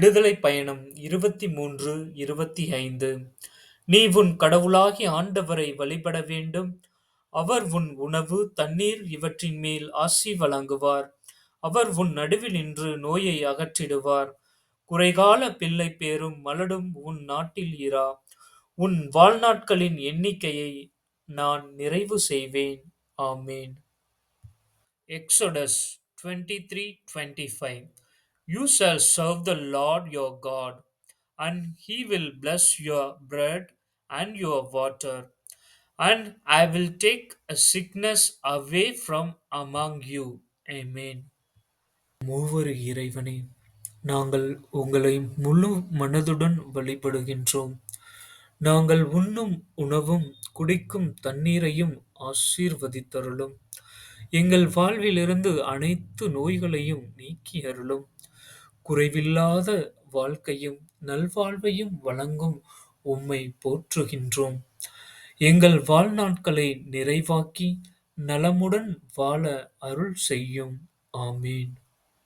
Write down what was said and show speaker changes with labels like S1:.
S1: விடுதலை பயணம் இருபத்தி மூன்று இருபத்தி ஐந்து நீ உன் கடவுளாகி ஆண்டவரை வழிபட வேண்டும். அவர் உன் உணவு தண்ணீர் இவற்றின் மேல் ஆசி வழங்குவார். அவர் உன் நடுவில் நின்று நோயை அகற்றிடுவார். குறைகால பிள்ளை பேரும் மலடும் உன் நாட்டில் இரா. உன் வாழ்நாட்களின் எண்ணிக்கையை நான் நிறைவு செய்வேன். Amen. Exodus twenty three twenty five You shall serve the lord your god and he will bless your bread and your water and I will take a sickness away from among you. Amen. மூவரு இறைவனே நாங்கள் உங்களை முழு மனதுடன் வழிபடுகின்றோம் நாங்கள் உண்ணும் உணவும் குடிக்கும் தண்ணீரையும் ஆசீர்வதித்தருளும் எங்கள் வாழ்விலிருந்து அனைத்து நோய்களையும் நீக்கி அருளும். குறைவில்லாத வாழ்க்கையும் நல்வாழ்வையும் வழங்கும் உம்மை போற்றுகின்றோம். எங்கள் வாழ்நாட்களை நிறைவாக்கி நலமுடன் வாழ அருள் செய்யும். ஆமீன்.